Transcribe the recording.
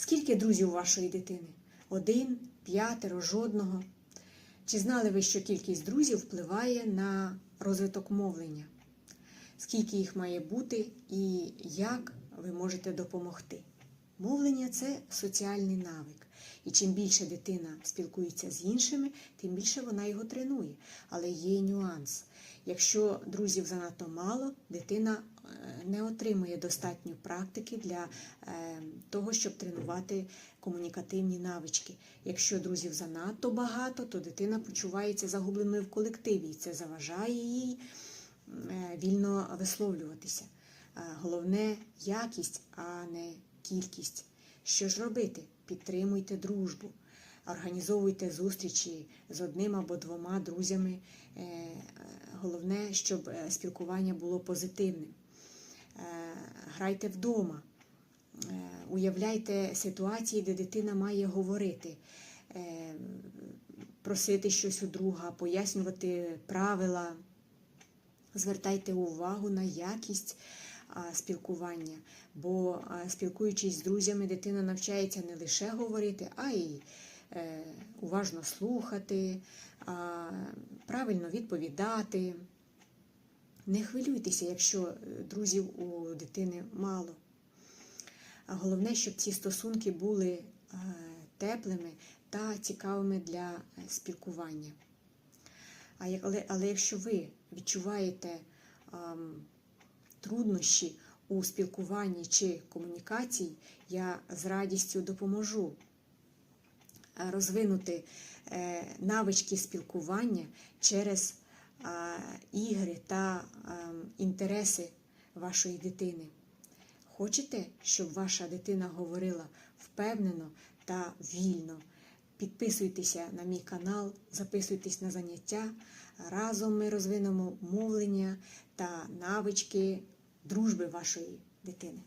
Скільки друзів у вашої дитини? Один, п'ятеро, жодного. Чи знали ви, що кількість друзів впливає на розвиток мовлення? Скільки їх має бути і як ви можете допомогти? Мовлення це соціальний навик. І чим більше дитина спілкується з іншими, тим більше вона його тренує. Але є нюанс. Якщо друзів занадто мало, дитина е, не отримує достатньо практики для е, того, щоб тренувати комунікативні навички. Якщо друзів занадто багато, то дитина почувається загубленою в колективі, і це заважає їй е, вільно висловлюватися. Головне якість, а не кількість. Що ж робити? Підтримуйте дружбу, організовуйте зустрічі з одним або двома друзями. Е, Головне, щоб е, спілкування було позитивним. Е, Грайте вдома, уявляйте ситуації, де дитина має говорити, просити щось у друга, пояснювати правила. Звертайте увагу на якість спілкування, бо спілкуючись з друзями, дитина навчається не лише говорити, а й е, уважно слухати, правильно відповідати. Не хвилюйтеся, якщо е, друзів у дитини мало. Головне, щоб ці стосунки були е, теплими та цікавими для спілкування. Але, але якщо ви відчуваєте труднощі у спілкуванні чи комунікації, я з радістю допоможу е, розвинути е, навички спілкування через ігри та інтереси вашої дитини. Хочете, щоб ваша дитина говорила впевнено та вільно? Підписуйтеся на мій канал, записуйтесь на заняття. Разом ми розвинемо мовлення та навички дружби вашої дитини.